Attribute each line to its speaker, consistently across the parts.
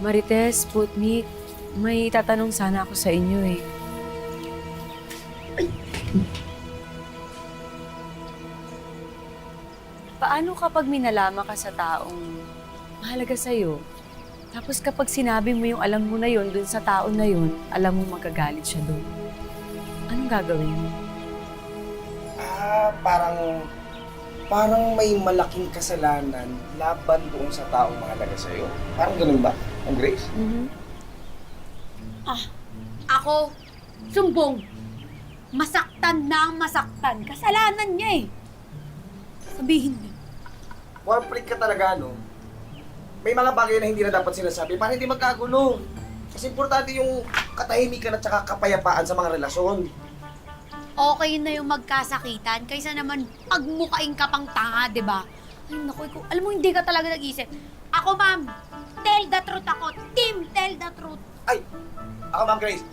Speaker 1: Marites, Putnik, may tatanong sana ako sa inyo eh. Paano kapag minalama ka sa taong mahalaga sa'yo? Tapos kapag sinabi mo yung alam mo na yon dun sa tao na yon, alam mo magagalit siya dun. Anong gagawin mo?
Speaker 2: Ah, parang parang may malaking kasalanan laban doon sa taong mahalaga sa'yo. Parang ganun ba, Ang Grace?
Speaker 3: Ako, sumbong. Masaktan na ang masaktan. Kasalanan niya eh. Sabihin niyo.
Speaker 2: Freak ka talaga, no? May mga bagay na hindi na dapat sinasabi para hindi magkagulo. Kasi importante yung katahimikan at saka kapayapaan sa mga relasyon.
Speaker 3: Okay na yung magkasakitan kaysa naman pagmukain ka pang tanga, di ba? Ay, naku, ikaw, alam mo, hindi ka talaga nag-isip. Ako, ma'am, tell the truth ako. Team, tell the truth.
Speaker 2: Ay! Ako, Ma'am Grace,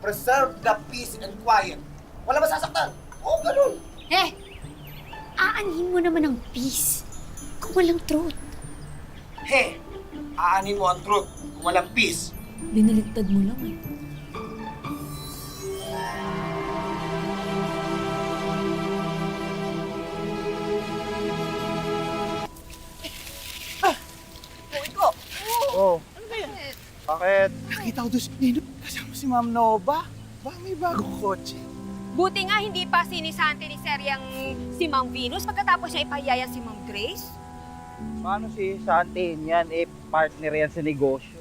Speaker 2: preserve the peace and quiet. Wala masasaktan. Oo, ganun.
Speaker 3: Eh, aanhin mo naman ang peace kung walang truth.
Speaker 2: He, aanin mo ang truth kung walang peace.
Speaker 1: Biniligtad mo lang eh.
Speaker 4: Bakit? Nakita ko doon si Nino. Kasama si Ma'am Nova. Ba, may bagong kotse.
Speaker 5: Buti nga hindi pa sinisante ni Sir yung si Ma'am Venus pagkatapos niya ipahiyayan si Ma'am Grace.
Speaker 4: Paano si Santin yan? Eh, partner yan sa negosyo.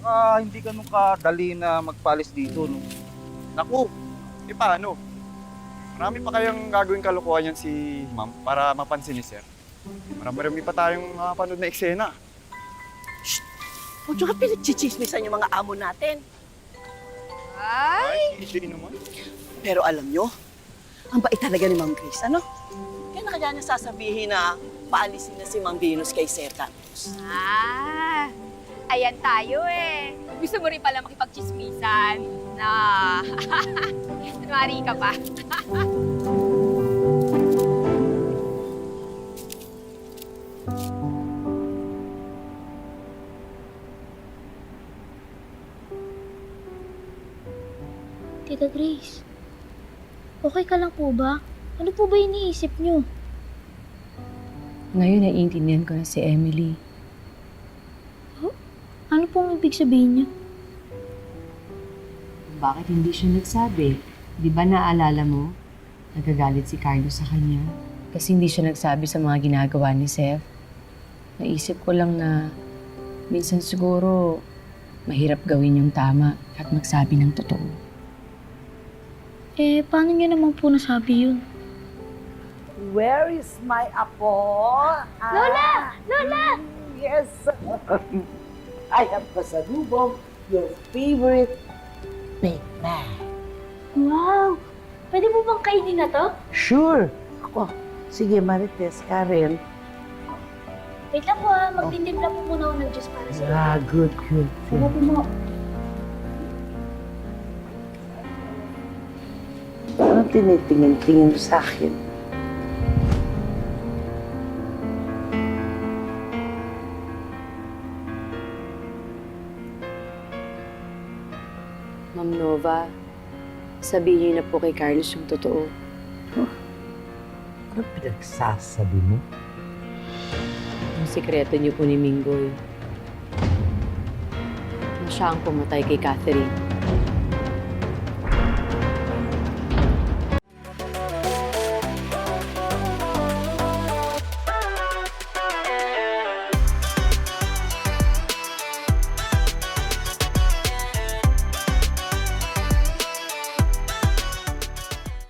Speaker 4: Saka hindi ganun kadali na magpalis dito, no?
Speaker 6: Naku, eh paano? Marami pa kayang gagawin kalokohan yan si ma'am para mapansin ni sir. Marami-rami pa tayong mapanood na eksena.
Speaker 7: Huwag nyo ka pinagchichismisan yung mga amo natin.
Speaker 5: Ay!
Speaker 6: Ay, hindi naman.
Speaker 7: Pero alam nyo, ang bait talaga ni Ma'am Grace, ano? Kaya na kaya niya sasabihin na paalisin na si Ma'am Venus kay Sir Carlos.
Speaker 5: Ah! Ayan tayo eh. Gusto mo rin pala makipagchismisan. Na. Kunwari ka pa.
Speaker 8: Tita Grace, okay ka lang po ba? Ano po ba iniisip niyo?
Speaker 1: Ngayon naiintindihan ko na si Emily.
Speaker 8: Ano pong ibig sabihin niyo?
Speaker 1: Bakit hindi siya nagsabi? Di ba naalala mo? Nagagalit si Carlos sa kanya. Kasi hindi siya nagsabi sa mga ginagawa ni Seth. Naisip ko lang na minsan siguro mahirap gawin yung tama at magsabi ng totoo.
Speaker 8: Eh, paano niyo naman po nasabi yun?
Speaker 7: Where is my apo?
Speaker 8: Lola! Lola!
Speaker 7: Yes! I have pasalubong your favorite baked man.
Speaker 8: Wow! Pwede mo bang kainin na to?
Speaker 7: Sure! Ako, sige Marites, Karen.
Speaker 8: Wait lang po ha, magtitimpla po muna ako ng juice para sa iyo.
Speaker 7: Ah, good, good.
Speaker 8: Sige po mo.
Speaker 7: Tinitingin-tingin sa akin?
Speaker 1: Ma'am Nova, sabihin niyo na po kay Carlos yung totoo.
Speaker 7: Ano pinagsasabi mo?
Speaker 1: Yung sikreto niyo po ni Minggoy. Na siya ang pumatay kay Catherine.